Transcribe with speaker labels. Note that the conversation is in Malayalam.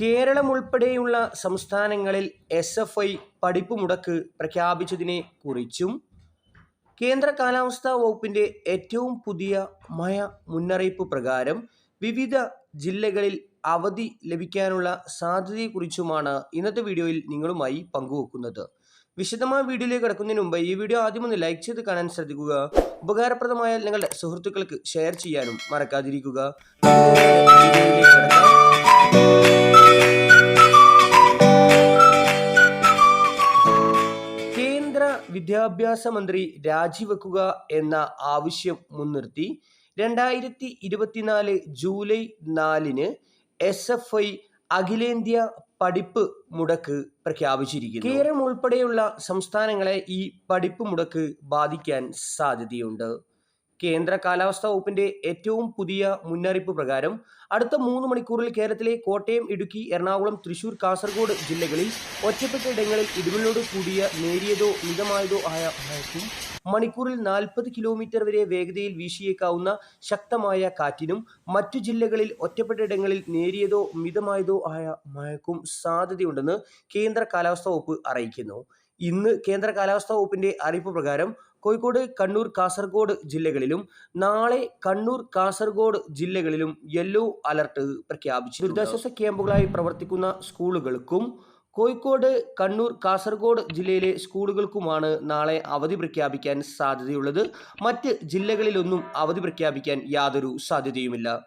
Speaker 1: കേരളം ഉൾപ്പെടെയുള്ള സംസ്ഥാനങ്ങളിൽ എസ് എഫ് ഐ പഠിപ്പ് മുടക്ക് പ്രഖ്യാപിച്ചതിനെ കുറിച്ചും കേന്ദ്ര കാലാവസ്ഥാ വകുപ്പിൻ്റെ ഏറ്റവും പുതിയ മഴ മുന്നറിയിപ്പ് പ്രകാരം വിവിധ ജില്ലകളിൽ അവധി ലഭിക്കാനുള്ള സാധ്യതയെക്കുറിച്ചുമാണ് ഇന്നത്തെ വീഡിയോയിൽ നിങ്ങളുമായി പങ്കുവെക്കുന്നത് വിശദമായ വീഡിയോയിലേക്ക് കടക്കുന്നതിന് മുമ്പ് ഈ വീഡിയോ ആദ്യം ഒന്ന് ലൈക്ക് ചെയ്ത് കാണാൻ ശ്രദ്ധിക്കുക ഉപകാരപ്രദമായാൽ നിങ്ങളുടെ സുഹൃത്തുക്കൾക്ക് ഷെയർ ചെയ്യാനും മറക്കാതിരിക്കുക
Speaker 2: വിദ്യാഭ്യാസ മന്ത്രി രാജിവെക്കുക എന്ന ആവശ്യം മുൻനിർത്തി രണ്ടായിരത്തി ഇരുപത്തിനാല് ജൂലൈ നാലിന് എസ് എഫ് ഐ അഖിലേന്ത്യാ പഠിപ്പ് മുടക്ക് പ്രഖ്യാപിച്ചിരിക്കുന്നു
Speaker 1: കേരളം ഉൾപ്പെടെയുള്ള സംസ്ഥാനങ്ങളെ ഈ പഠിപ്പ് മുടക്ക് ബാധിക്കാൻ സാധ്യതയുണ്ട് കേന്ദ്ര കാലാവസ്ഥാ വകുപ്പിന്റെ ഏറ്റവും പുതിയ മുന്നറിയിപ്പ് പ്രകാരം അടുത്ത മൂന്ന് മണിക്കൂറിൽ കേരളത്തിലെ കോട്ടയം ഇടുക്കി എറണാകുളം തൃശൂർ കാസർഗോഡ് ജില്ലകളിൽ ഒറ്റപ്പെട്ട ഇടങ്ങളിൽ ഇടിമിന്നലോട് കൂടിയ നേരിയതോ മിതമായതോ ആയ മഴയ്ക്കും മണിക്കൂറിൽ നാൽപ്പത് കിലോമീറ്റർ വരെ വേഗതയിൽ വീശിയേക്കാവുന്ന ശക്തമായ കാറ്റിനും മറ്റു ജില്ലകളിൽ ഒറ്റപ്പെട്ട ഇടങ്ങളിൽ നേരിയതോ മിതമായതോ ആയ മഴയ്ക്കും സാധ്യതയുണ്ടെന്ന് കേന്ദ്ര കാലാവസ്ഥാ വകുപ്പ് അറിയിക്കുന്നു ഇന്ന് കേന്ദ്ര കാലാവസ്ഥാ വകുപ്പിന്റെ അറിയിപ്പ് പ്രകാരം കോഴിക്കോട് കണ്ണൂർ കാസർഗോഡ് ജില്ലകളിലും നാളെ കണ്ണൂർ കാസർഗോഡ് ജില്ലകളിലും യെല്ലോ അലർട്ട് പ്രഖ്യാപിച്ചു ദുരിതാശ്വാസ ക്യാമ്പുകളായി പ്രവർത്തിക്കുന്ന സ്കൂളുകൾക്കും കോഴിക്കോട് കണ്ണൂർ കാസർഗോഡ് ജില്ലയിലെ സ്കൂളുകൾക്കുമാണ് നാളെ അവധി പ്രഖ്യാപിക്കാൻ സാധ്യതയുള്ളത് മറ്റ് ജില്ലകളിലൊന്നും അവധി പ്രഖ്യാപിക്കാൻ യാതൊരു സാധ്യതയുമില്ല